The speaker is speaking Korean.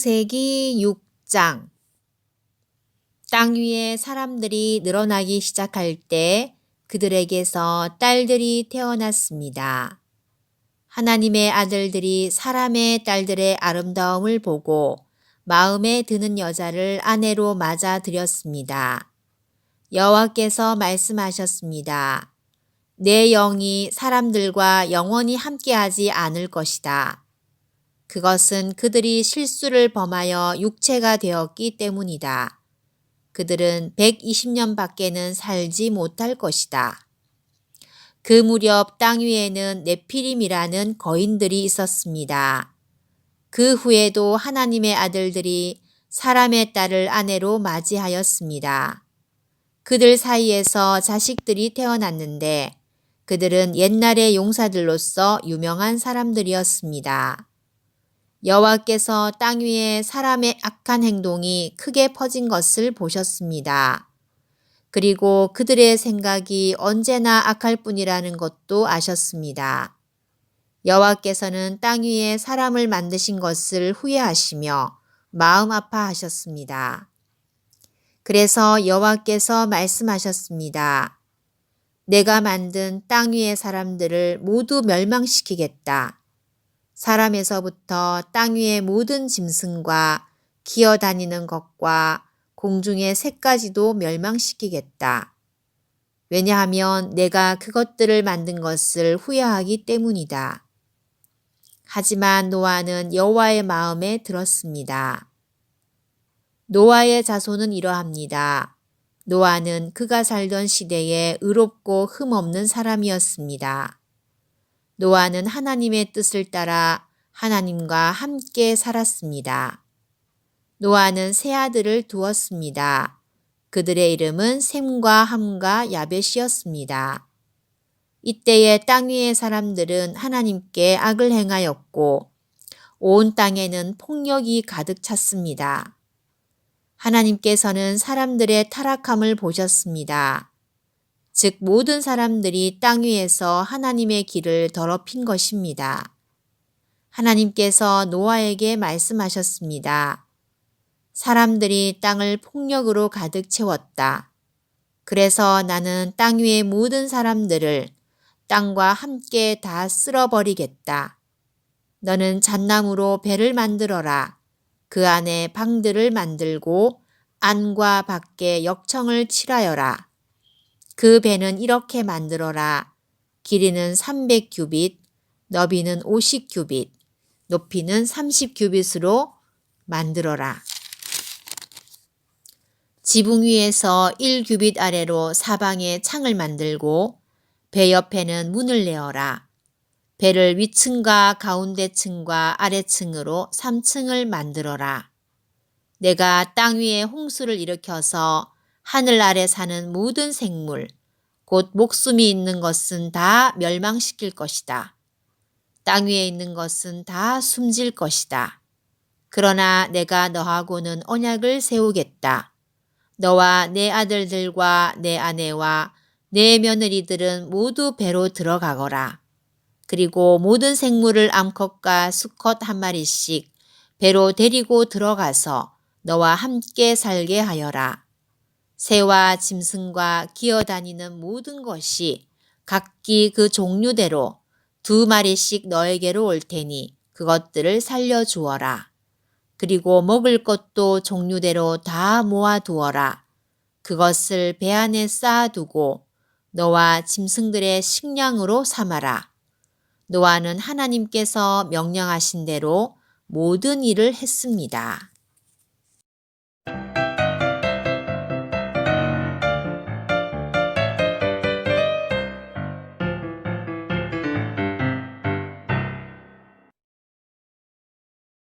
창세기 6장 땅 위에 사람들이 늘어나기 시작할 때 그들에게서 딸들이 태어났습니다. 하나님의 아들들이 사람의 딸들의 아름다움을 보고 마음에 드는 여자를 아내로 맞아들였습니다. 여호와께서 말씀하셨습니다. 내 영이 사람들과 영원히 함께하지 않을 것이다. 그것은 그들이 실수를 범하여 육체가 되었기 때문이다. 그들은 120년 밖에는 살지 못할 것이다. 그 무렵 땅 위에는 네피림이라는 거인들이 있었습니다. 그 후에도 하나님의 아들들이 사람의 딸을 아내로 맞이하였습니다. 그들 사이에서 자식들이 태어났는데 그들은 옛날의 용사들로서 유명한 사람들이었습니다. 여호와께서 땅 위에 사람의 악한 행동이 크게 퍼진 것을 보셨습니다. 그리고 그들의 생각이 언제나 악할 뿐이라는 것도 아셨습니다. 여호와께서는 땅 위에 사람을 만드신 것을 후회하시며 마음 아파하셨습니다. 그래서 여호와께서 말씀하셨습니다. 내가 만든 땅 위의 사람들을 모두 멸망시키겠다. 사람에서부터 땅 위의 모든 짐승과 기어 다니는 것과 공중의 새까지도 멸망시키겠다. 왜냐하면 내가 그것들을 만든 것을 후회하기 때문이다. 하지만 노아는 여호와의 마음에 들었습니다. 노아의 자손은 이러합니다. 노아는 그가 살던 시대에 의롭고 흠없는 사람이었습니다. 노아는 하나님의 뜻을 따라 하나님과 함께 살았습니다. 노아는 세 아들을 두었습니다. 그들의 이름은 셈과 함과 야벳이었습니다. 이때에 땅 위의 사람들은 하나님께 악을 행하였고 온 땅에는 폭력이 가득 찼습니다. 하나님께서는 사람들의 타락함을 보셨습니다. 즉 모든 사람들이 땅 위에서 하나님의 길을 더럽힌 것입니다. 하나님께서 노아에게 말씀하셨습니다. 사람들이 땅을 폭력으로 가득 채웠다. 그래서 나는 땅 위의 모든 사람들을 땅과 함께 다 쓸어버리겠다. 너는 잣나무로 배를 만들어라. 그 안에 방들을 만들고 안과 밖에 역청을 칠하여라. 그 배는 이렇게 만들어라. 길이는 300규빗, 너비는 50규빗, 높이는 30규빗으로 만들어라. 지붕 위에서 1규빗 아래로 사방에 창을 만들고 배 옆에는 문을 내어라. 배를 위층과 가운데층과 아래층으로 3층을 만들어라. 내가 땅 위에 홍수를 일으켜서 하늘 아래 사는 모든 생물, 곧 목숨이 있는 것은 다 멸망시킬 것이다. 땅 위에 있는 것은 다 숨질 것이다. 그러나 내가 너하고는 언약을 세우겠다. 너와 내 아들들과 내 아내와 내 며느리들은 모두 배로 들어가거라. 그리고 모든 생물을 암컷과 수컷 한 마리씩 배로 데리고 들어가서 너와 함께 살게 하여라. 새와 짐승과 기어다니는 모든 것이 각기 그 종류대로 두 마리씩 너에게로 올 테니 그것들을 살려 주어라. 그리고 먹을 것도 종류대로 다 모아 두어라. 그것을 배 안에 쌓아두고 너와 짐승들의 식량으로 삼아라. 노아는 하나님께서 명령하신 대로 모든 일을 했습니다.